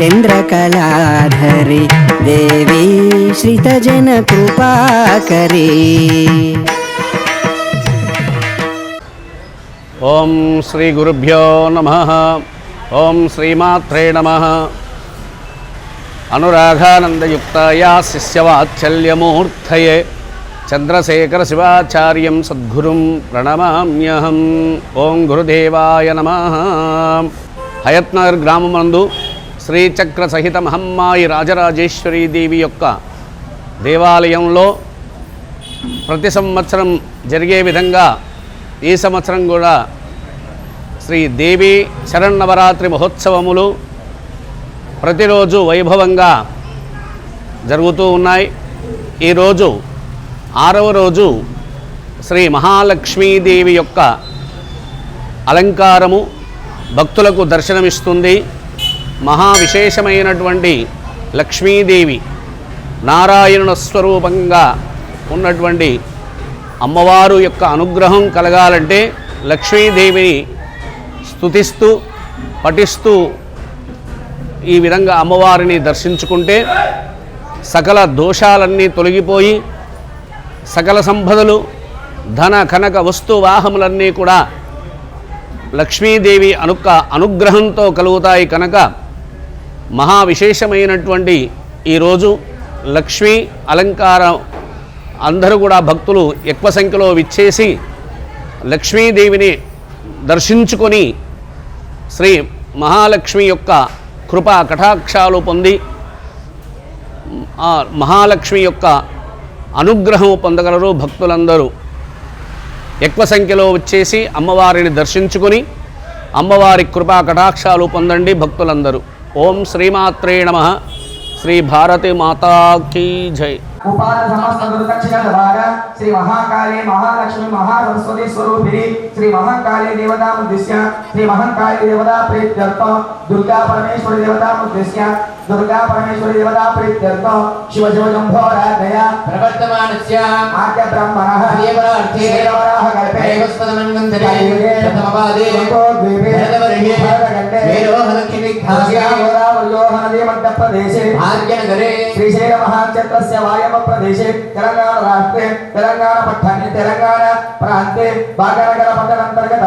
చంద్రకళాధరి దేవీ శ్రితజన కృపాకరీ. ఓం శ్రీ గురుభ్యో నమ. ఓం శ్రీమాత్రే నమ. అనురాధానందయుక్తాయ శిష్యవాత్సల్యమూర్తయే చంద్రశేఖర శివాచార్యం సద్గురుం ప్రణమామ్యహం. ఓం గురుదేవాయ నమ. హయత్నగర్ గ్రామమందు శ్రీచక్ర సహిత మహమ్మాయి రాజరాజేశ్వరీ దేవి యొక్క దేవాలయంలో ప్రతి సంవత్సరం జరిగే విధంగా ఈ సంవత్సరం కూడా శ్రీ దేవి శరన్నవరాత్రి మహోత్సవములు ప్రతిరోజు వైభవంగా జరుగుతూ ఉన్నాయి. ఈరోజు ఆరవ రోజు శ్రీ మహాలక్ష్మీదేవి యొక్క అలంకారము భక్తులకు దర్శనమిస్తుంది. మహా విశేషమైనటువంటి లక్ష్మీదేవి నారాయణ స్వరూపంగా ఉన్నటువంటి అమ్మవారు యొక్క అనుగ్రహం కలగాలంటే లక్ష్మీదేవిని స్తుతిస్తూ పఠిస్తూ ఈ విధంగా అమ్మవారిని దర్శించుకుంటే సకల దోషాలన్నీ తొలగిపోయి సకల సంపదలు ధన కనక వస్తు వాహములన్నీ కూడా లక్ష్మీదేవి అనుక అనుగ్రహంతో కలుగుతాయి కనుక మహా విశేషమైనటువంటి ఈరోజు లక్ష్మీ అలంకారం అందరూ కూడా భక్తులు ఎక్కువ సంఖ్యలో విచ్చేసి లక్ష్మీదేవిని దర్శించుకొని శ్రీ మహాలక్ష్మి యొక్క కృపా కటాక్షాలు పొంది మహాలక్ష్మి యొక్క అనుగ్రహం పొందగలరు భక్తులందరూ. ఎక్కువ సంఖ్యలో వచ్చేసి అమ్మవారిని దర్శించుకొని అమ్మవారి కృపా కటాక్షాలు పొందండి భక్తులందరూ. ఓం శ్రీమాత్రే నమ శ్రీ భారతి మాతా కీ జై ఉపాద సమస్త దుర్దక్షిణ ద్వార శ్రీ మహాకాళే మహాలక్ష్మి మహాసరస్వతి స్వరూపిణి శ్రీ మహాకాళే దేవతా ఉద్దేశ్య శ్రీ మహాకాళే దేవతా ప్రీత్యర్థం దుర్గా పరమేశ్వరి దేవతా ఉద్దేశ్య దుర్గా పరమేశ్వరి దేవతా ప్రీత్యర్థం శివ శివ జంభోరాధయ ప్రవర్తమానస్య ఆద్య బ్రహ్మణః దేవరార్థే దేవరాః కల్పే దైవస్పదమన్వంతరే ప్రథమపాదే ద్వీపే భరతవర్షే భరతఖండే వేరోహలక్ష్మిగ్ధాస్య గోదావరియోహనదే మధ్యప్రదేశే భాగ్యనగరే శ్రీశైల మహాక్షేత్రస్య వాయవ ప్రదేశే తెలంగాణ రాష్ట్రే తెలంగాణ పట్టణే తెలంగాణ ప్రాంతే భాగ్యనగర పట్టణంతర్గత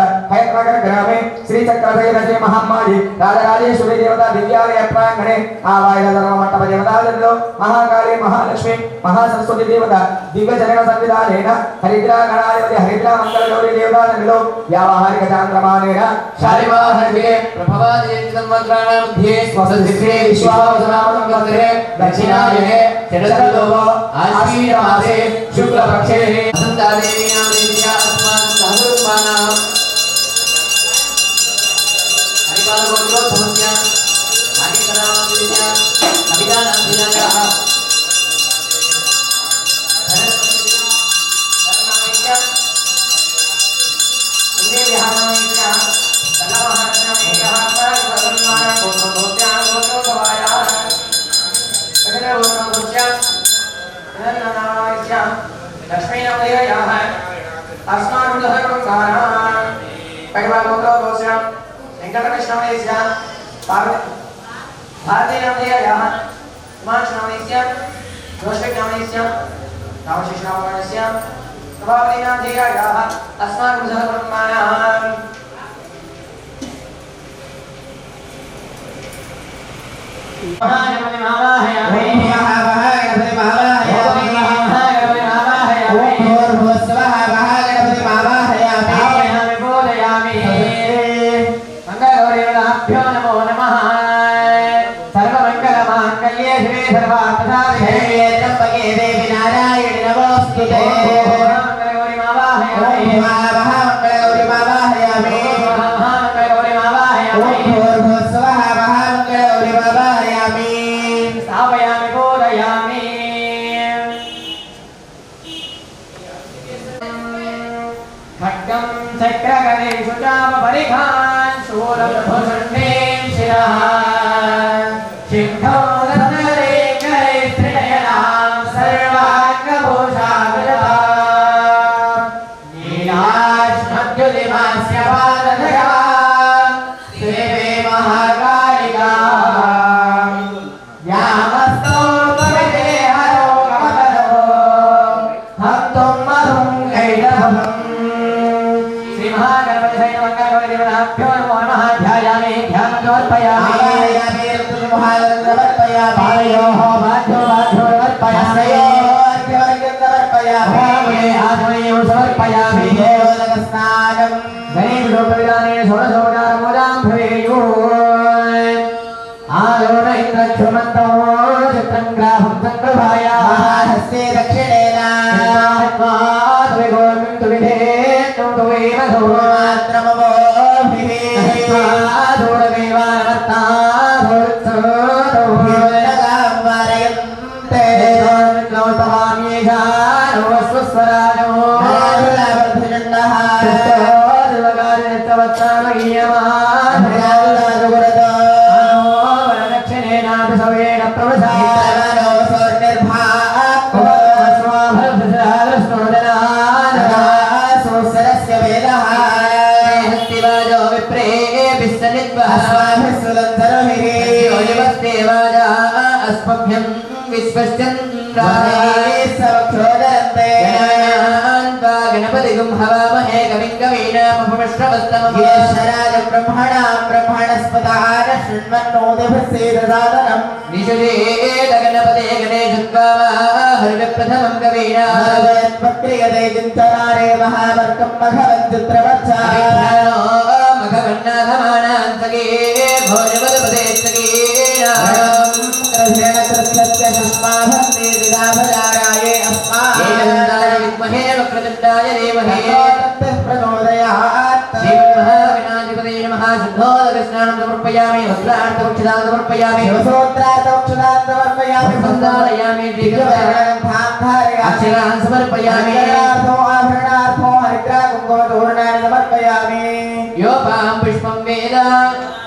కర్ణాటక గ్రామే శ్రీచక్రధయ విజయ మహమ్మారి రాజరాజేశ్వరి దేవత దివ్యాలయ ప్రాంగణే ఆవాయన మంటప దేవతాలయంలో మహాకాళి మహాలక్ష్మి మహాసరస్వతి దేవత దివ్య జనక సంవిధానేన హరిద్రా గణాధిపతి హరిద్రా మంగళ గౌరీ దేవతాలయంలో వ్యావహారిక చాంద్రమానేన శుక్లపక్షే అసంతాదేవీనాం అస్మాన్ సహరుపానాం लक्ष्मीनामदेवयाः अस्मान् लहरं कारणान् भगवान् पुत्रो दोषाम् वेङ्कटकृष्णमणेस्यां पार्वती भारतीनामधेयायाः हिमांशुनामणेस्यां दोष्टज्ञामणेस्यां रामशिष्णामणेस्यां प्रभावतीनामधेयायाः अस्माकं सहब्रह्माणाम् महाजनमहारायामहे స్థాపయామి బోధయామి ఖడ్గం చక్రగణేషు చాప పరిఘాన్ శూలభుషుండేం horas, अस्मभ्यं विश्वश्चन्द्राः समक्षोदरन्ते गणपतिगुं हवामहे कविं कवीनामुपमिश्रवस्तमम् ईश्वराज ब्रह्मणां ब्रह्मणस्पतः न शृण्वन्नोदिभिस्सेदसादनम् निषुषेद गणपते गणेशद्वाहर्गप्रथमं कवीना भगवत्पत्रियते चिन्तनारे महावर्गं मघवञ्चित्रवत्सा मघवन्नाथमानान्तके भोजपदपदे ब्रह्मेण तस्य संपाहं यो पां पुष्पं वेद।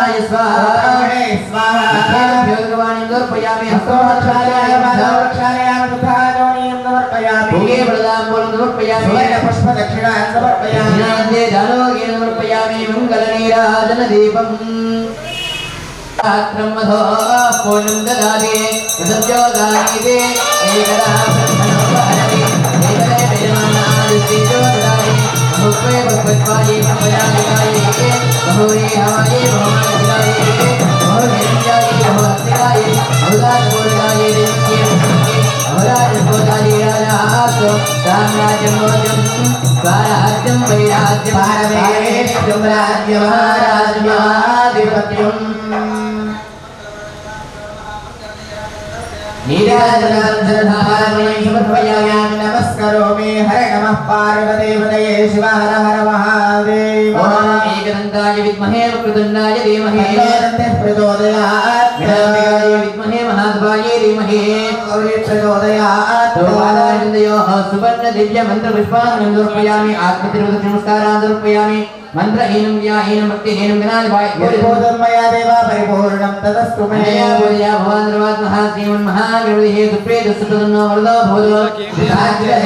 సమర్పయామి హస్తోక్షాలయామ సమర్పయామ తుధారోనియం సమర్పయామి భూగే ప్రదాంబులం సమర్పయామి దీపం పూర్ణం దదాదే ఏకదా भगत वाले भवया लगाए भवरे हमारे भवन लगाए भवन लगाए भवन लगाए भगवान को लगाए देखे भगवान को लगाए राज राम राज मोजम बाराजम वैराज। पारमेश्वरम राज्य महाराज महाधिपत्यम नीराजनाथ धर्मारणेश्वर भयाम्या नमस्करोमि हर नमः पार्वतीपतये शिव हर हर महादेव ॐ विद्महे वक्रतुण्डाय धीमहि। प्रचोदयात्। विद्महे महादेवाय धीमहि। गौरी प्रचोदयात् सुवर्ण दिव्य मंत्र मन्त्रपुष्पान् समर्पयामि आत्मतिरुदक्षिणमस्कारान् समर्पयामि मन्त्रहीनं व्याहीनं भक्तिहीनं गणाधिपाय परिपूर्णं मया देव परिपूर्णं तदस्तु मे। मया पूजया भवान् सर्वात्मः श्रीमन्महागणपतिः दुष्प्रेतस्तुतन्नो वरदो भवतो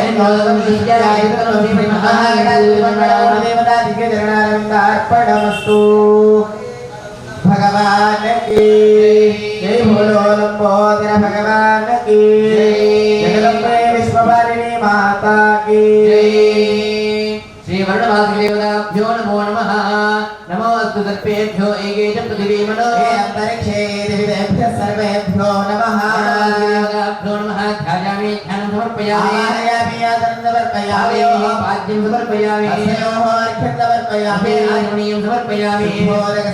विधाज्यहेन्द्रोदकं शिष्यायायुक्तं श्रीमन्महागणपतिः देवतादिगजगणारविन्दार्पणमस्तु भगवान की जय बोलो लंबोदर भगवान की जगदम्बे विश्वपालिनी माता की श्रीवर्णवासुदेवताभ्यो नमो नमः नमोऽस्तु सर्पेभ्यो एकेशं पृथिवीमनो हे अन्तरिक्षे देवेभ्यः सर्वेभ्यो नमः देवताभ्यो नमः ध्यायामि ध्यानं समर्पयामि సమర్పయామి. పాద్యం సమర్పయామి. అర్ఘ్యం సమర్పయామి. ఆయుణీయం సమర్పయామి.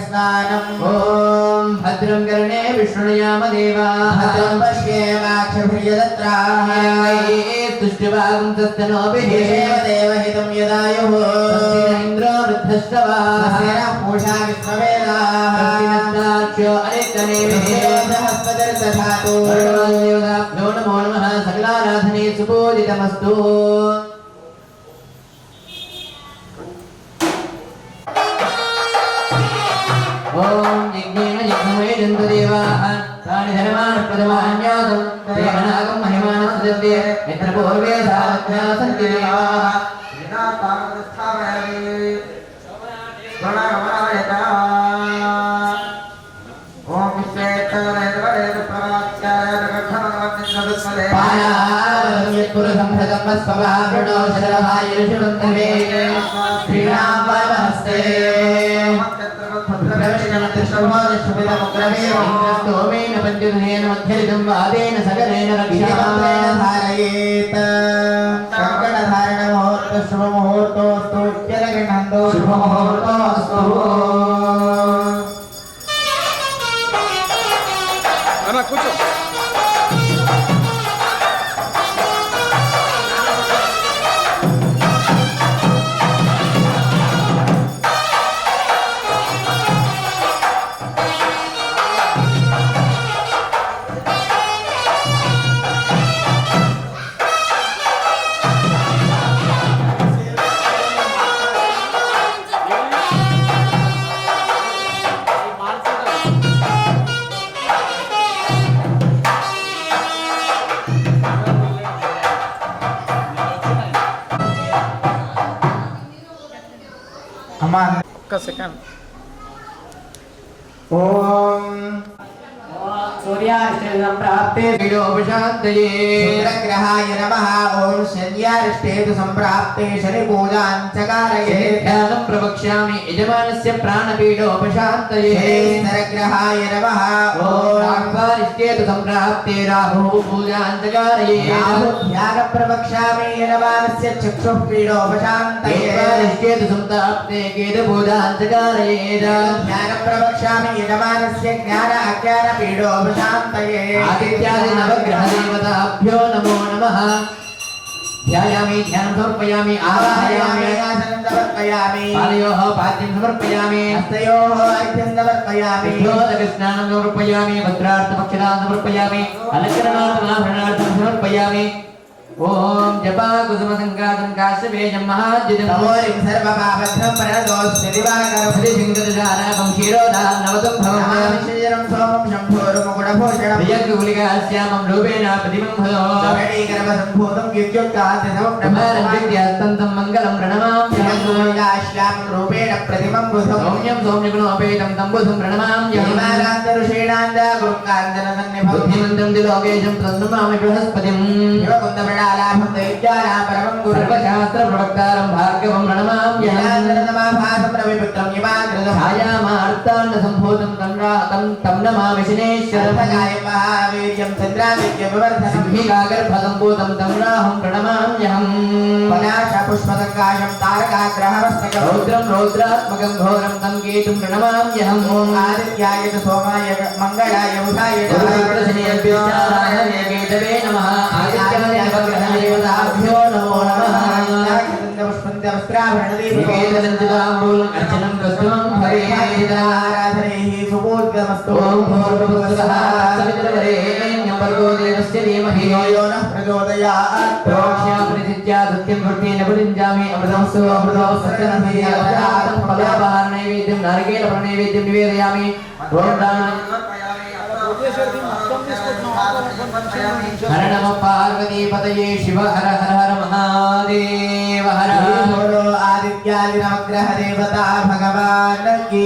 స్నానం. ఓం భద్రం కరణే విష్ణుయామ దేవా. భద్రం పశ్యేమాక్షభ్రియదత్రాష్టభాగం తస్తనోభిదేవహితం యదాయుః. ఇంద్రో వృద్ధశ్రవాः. పూషా విష్ణవేదా అనిత్తనే సహస్పదర్దధాతు నమో నమః. సకలారాధనే సుబోధితమస్తు यन्तु देवाः तानि धर्मान् प्रथमान्यासं देहनागं महिमानं सृजन्ते यत्र पूर्वे साध्या सन्ति देवाः यदा तामस्थापयामि प्रणगमनायता ॐ विश्वेत्तरेन्द्रप्राच्याय पायापुरसंहृतमस्वभावृणो शरभायुषुरुन्दवे श्रीरामहस्ते प्रवेशनमतिशोभा సగరేణ రక్షామేణ ధారయేత్ కంకణధారణ ముహూర్త శుభ ముహూర్తోస్తు జలగణందో శుభముహూర్తమస్తు కూర్చో అమ్మా ఒక్క సెకండ్ ఓం సూర్యాష్టం ప్రాప్తే విలోపశాంతయే శుక్రగ్రహాయ నమః ఓం శల్యారిష్టేతు సంప్రాప్తే శని పూజాంచకారయేత్ ధ్యానం ప్రవక్ష్యామి యజమానస్య ప్రాణపీడోపశాంతయే శనిశ్చరగ్రహాయ నమః ఓం ఓం రాహ్వారిష్యేతు సంప్రాప్తే రాహు పూజాంతకారయే ధ్యాన ప్రవక్ష్యామి యజమానస్య చక్షుః పీడోపశాంతయే కేతువారిష్యేతు సంప్రాప్తే కేతు పూజాంతకారయే జ్ఞాన ప్రవక్ష్యామి యజమానస్య జ్ఞాన అజ్ఞాన పీడోపశాంతయే ఆదిత్యాది నవగ్రహ దేవతాభ్యో నమో నమః ధ్యాయామి ధ్యానం సమర్పయామి ఆవాహయామి ఆవాహయామి సమర్పయామి పాదయోః పాద్యం ఓం జపా కుసుమ సంకాసం కాశ్యవేజం మహాద్యుతం తమోరిం సర్వపాపఘ్నం ప్రణతోస్మి దివాకరం క్షీరోదాం నవతం భవం మహావిశేషం సోమం శంభోరుముకుడభూషణం ప్రియంగులికాశ్యామం రూపేణ ప్రతిమం భదో సంభూతం విద్యుత్కాంతి బ్రహ్మారం విద్యాస్తంతం మంగళం ప్రణమామ్యహం సమప్రమాశ్యామం రూపేణ ప్రతిమం బుధం. సౌమ్యం సౌమ్యగుణోపేతం తంబుధం ప్రణమామ్యహం హిమానాంతరుషేణాంద గురుకాంతన సన్నిభం బుద్ధిమంతం దిలోకేశం ప్రణమామి బృహస్పతిం. శివకుందమృడాలాభం దైత్యానాం పరమం గురు సర్వశాస్త్ర ప్రవక్తారం భార్గవం ప్రణమామ్యహం సంభూతం తం నమామి శనేశ్వరం సర్వకాయ మహావీర్యం చంద్రాదిత్య వివర్ధనం సింహికాగర్భ సంభూతం తం రాహం ప్రణమామ్యహం పలాశ పుష్పసంకాశం తారకాగ్రహవస్తకం రౌద్రం రౌద్రాత్మకం ఘోరం తం కేతుం ప్రణమామ్యహం ఓం ఆదిత్యాయ సోమాయ మంగళాయ బుధాయ కేతవే నమః ఆదిత్యాయ నమః నివేదనంతిదాంబూలం అర్చనం కస్తుమం భవేద ఓం భూర్భువస్సువః సవితుర్వరేణ్యం భర్గో దేవస్య ధీమహి ప్రోక్ష్యామృతిత్యా సత్యం వృత్తేన పురింజామి అమృతమస్తు అమృతో సత్యం ధీయాతం ఫలాపహార హర నమ పార్వతీపతయే శివ హర హర హర మహాదేవ హర ఆదిత్యాది నవగ్రహ దేవతా భగవాన్ కీ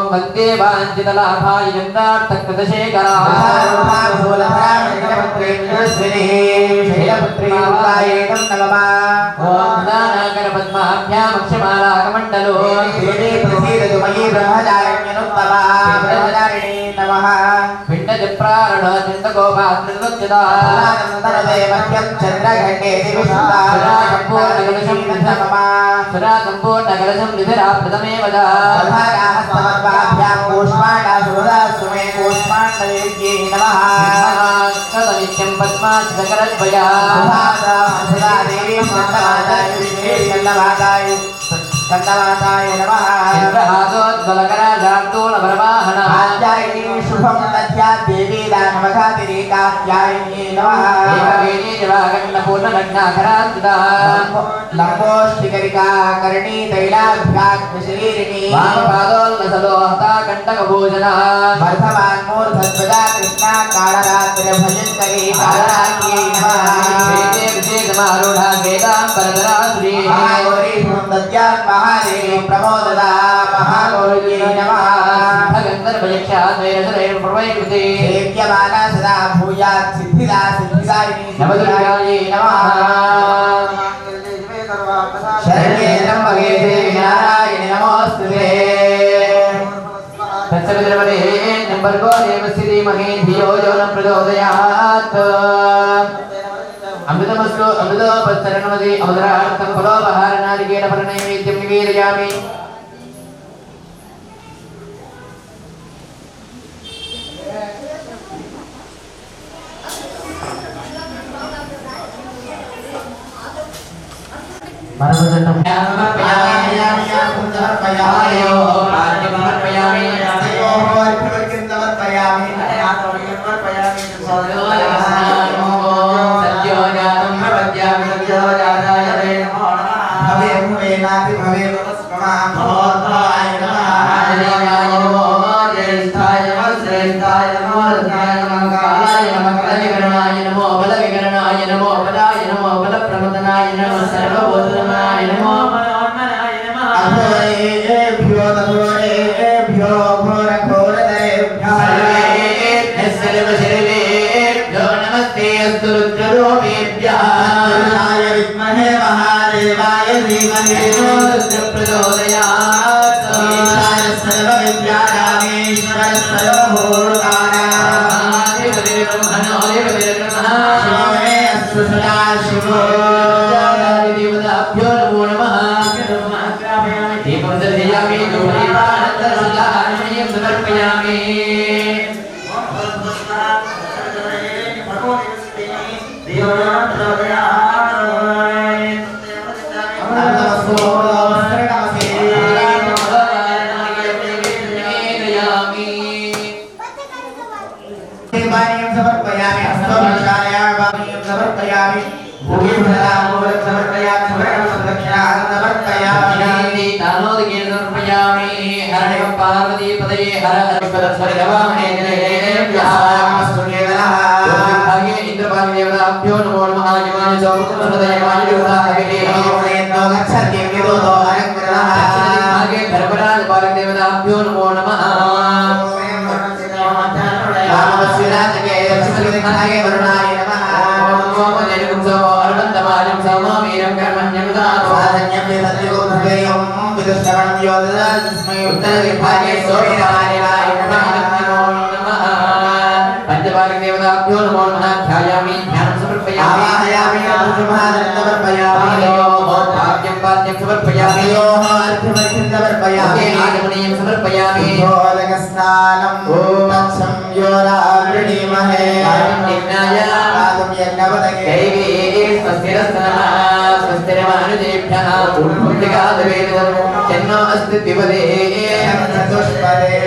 శిష్యోదరస్నానం ఓం వందే వాంఛితలాభాయ చంద్రార్థకృతశేఖరా सम्पूर्णकलशं विधिरा प्रथमेव पुष्पाणासुरदासुमे पुष्पाण्डवेद्ये नमः कदनित्यं पद्माशकरद्वया देवी नन्दवादाय नन्दवादाय नमः चन्द्रहासोज्ज्वलकराजार्दूलपरवाहन आचार्यणी शुभं दद्या देवी दानवघातिरेकात्यायिन्ये नमः లంబోష్టికరికాకరణీ తైలాభ్యాగ్నిశరీరిణీ వామపాదోల్లసలోహతాకంటకభూజనः వర్ధమాన్మూర్ధధ్వజా కృష్ణా కాళరాత్రి భజంకరీ కాళరాత్రి నమః విశేషమారూఢా వేదాంబరధరాశ్రీ మహాగౌరీ సౌందర్యాన్ మహాదేవి ప్రమోదదా మహాగౌరీ నమః. గంధర్వయక్షా ద్వైరసురైర్పృవైకృతే సేవ్యమానా సదా భూయాత్ సిద్ధిదాసి नवदुर्गायै नमः शरण्ये त्र्यम्बके देवि नारायणे नमोऽस्तु ते तत्सवितर्वरे नम्बर्गो देवस्य धीमहि धियो यो न प्रचोदयात् अमृतमस्तु अमृतोपस्तरणमति अमृतार्थं फलोपहारनारिकेणफलनैवेद्यं निवेदयामि మరొకటం ఆలయో ప్రాజ్ఞం సమర్పయామి సమర్పయామి ఉత్తర విభాగే సోమవారాయ నమో నమః పంచపాలక దేవతాభ్యో నమో నమః ధ్యాయామి ధ్యానం సమర్పయామి భాగ్యం పాద్యం సమర్పయామి ఆగమనీయం సమర్పయామి స్నానం సంయోరావృణీమహే దైవీ స్వస్తిరస్తనః స్వస్తిరమానుజేభ్యः పూర్ణముద్రికాదవేదం చెన్నో అస్తి దివదే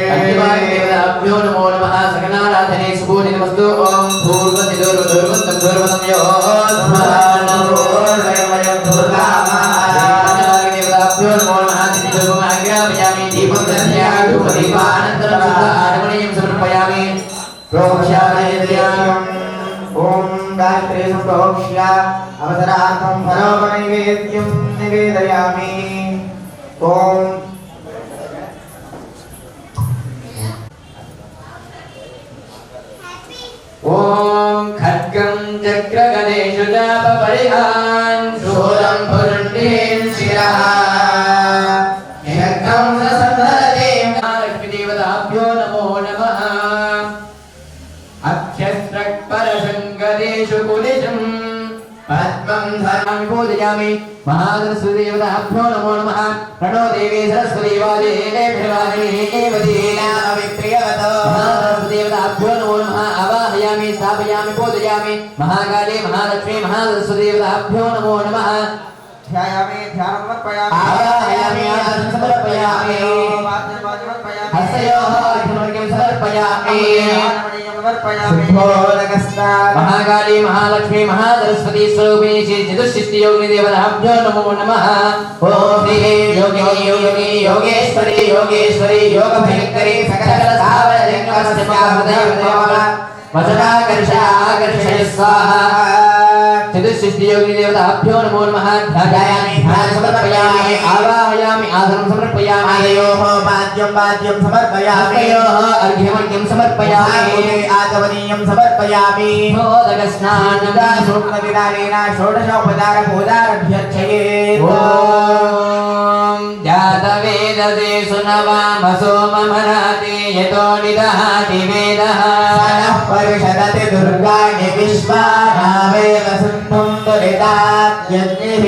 పంచవాగ్దేవతాభ్యో నమో నమః సకలారాధనే సుభూనిమస్తు ఓం పూర్వసిదోర్వదుర్వంతం దుర్వతం యో పంచవాగ్దేవతాభ్యో నమో నమః దివ్యగుమాగ్రామయామి దీపం దర్శయామి ధూపదీపానంతరం శుద్ధ అవసరార్థం ఫలోపనైవేద్యం నివేదయామి. ఓం. ఓం ఖడ్గం చక్రగణేషు చాప పరిహాన్. శూలం భురుండీన్ శిరః. ధరామి పూజయామి మహాసరస్వదేవతాభ్యో నమో నమః ప్రణో దేవీ సరస్వతీ వాదేవాదే మహాసరస్వదేవతాభ్యో నమో నమః అవాహయామి స్థాపయామి పూజయామి మహాకాళీ మహాలక్ష్మీ మహాసరస్వదేవతాభ్యో నమో నమః ध्यायामि ध्यानं समर्पयामि आराधयामि आराधनं समर्पयामि हस्तयोः अभिमर्गं समर्पयामि। महाकाली महालक्ष्मी योगी स्वरूपे श्री चतुष्षष्टियोगिदेवताभ्यो नमो नमः। ॐ श्रीः योगे योगे योगेश्वरी योगेश्वरी योगभयङ्करी सकलकलधावलयङ्करस्य हृदयदेवः वचनाकर्षाकर्षय स्वाहा। चतुष्षष्टि देवताभ्यो नमो नमः ध्यायामि ध्यान समर्पयामि आवाहयामि आसनं समर्पयामि आदयोः पाद्यं पाद्यं समर्पयामि आदयोः अर्घ्यमर्घ्यं समर्पयामि आचमनीयं समर्पयामि मोदकस्नानं सूक्ष्मविधानेन षोडशोपचारपूजारभ्यर्चये ॐ जातवेदसे सुनवामसो मम नाते यतो निदहाति वेदः नः परिषदति दुर्गाणि विश्वानावेव सिन्धुं दुरितात्यग्निः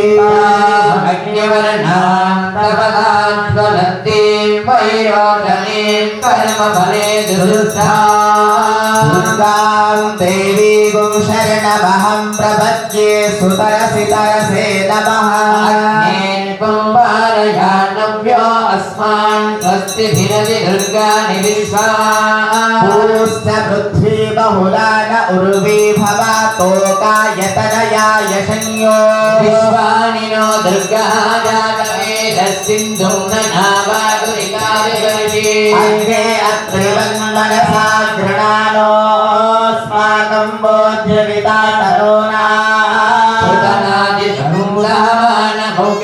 अग्निवर्णां तपदाज्वलन्तीं वैरोधनीं कर्मफले दुरुस्था दुर्गां देवीं शरणमहं प्रपद्ये सुतरसि तरसे नमः कुम्भारयानव्यो अस्मान् स्वस्तिभिरति दुर्गाणि विश्वा पूश्च पृथ्वी बहुला न उर्वी भवातोकायतनया यशन्यो विश्वानि नो दुर्गः जातवेदस्सिन्धुं न नावादुरिकादिवर्षे अग्रे अत्रिवन्मनसा गृणानोऽस्माकं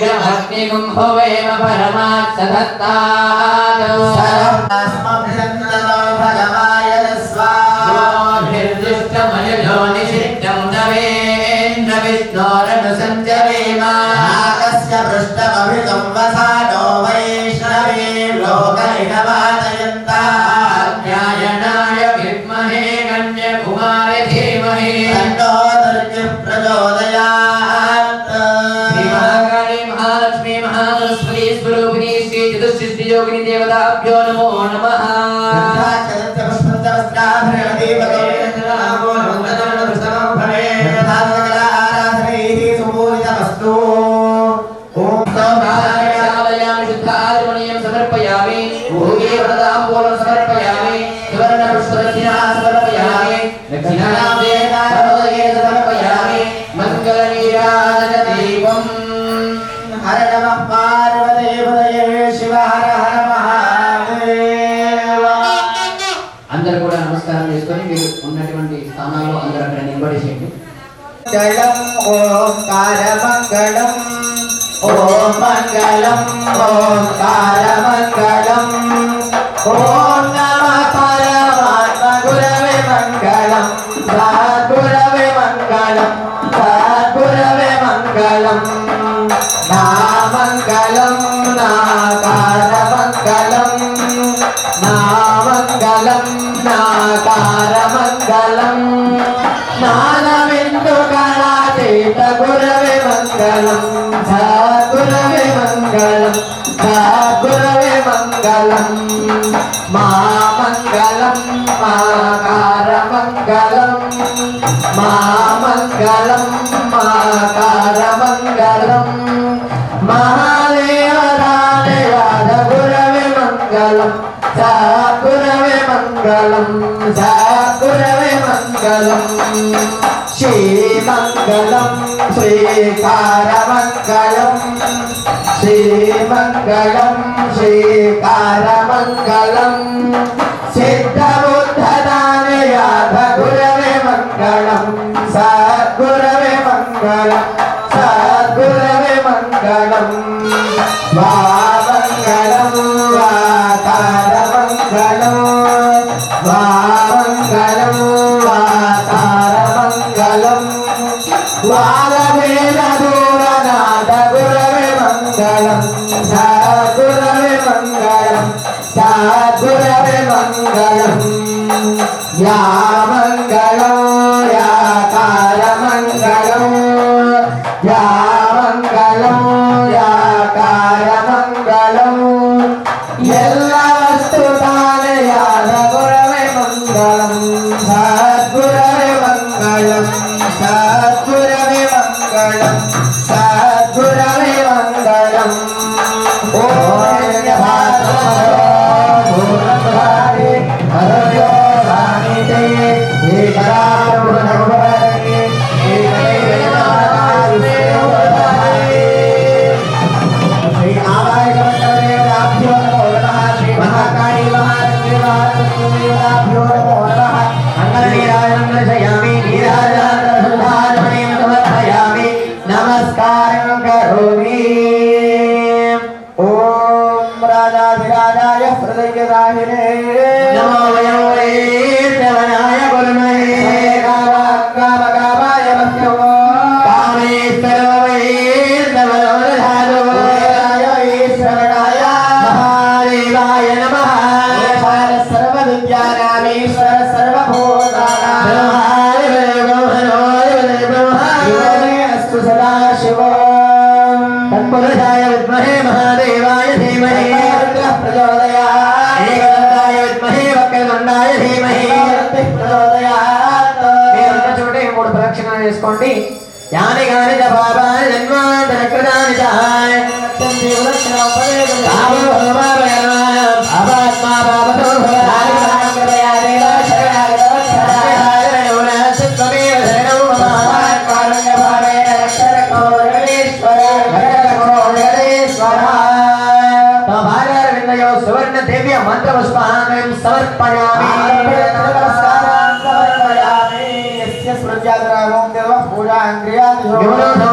कृतनादिसंसामानमौग्रमग्निगुं भवेम परमात् सदत्तात् समर्पयामि दक्षिणां देवतारोदये समर्पयामि मङ्गलनीराजनदीपम् हर नमः पार्वदेवदये शिव हर हर महादेव అందరూ కూడా నమస్కారం చేసుకొని మీరు ఉన్నటువంటి స్థానాల్లో అందరూ అక్కడ నిలబడేసేయండి మంగళం ఓంకారమంగళం ఓం మంగళం ఓంకారమంగళం ఓం మంగళం సద్గురవే మంగళం సద్గురవే మంగళం. మా మంగళం మాకార మంగళం మా మంగళం మాకార మంగళం. మహాదేవరాజయాద గురవే మంగళం సద్గురవే మంగళం సద్గురవే మంగళం. శ్రీమంగళం శ్రీకారమంగళం శ్రీమంగళం శ్రీకారమంగళం. సిద్ధబుద్ధదానయాధ గురవే మంగళం సద్గురవే మంగళం సద్గురవే మంగళం. వామంగళం వాతారమంగళం వామంగళం వాతారమంగళం. Yeah. చేసుకోండి. యాని గాని చ పాపాని జన్మాంతర చ యోనో సంబోధనామ్యాని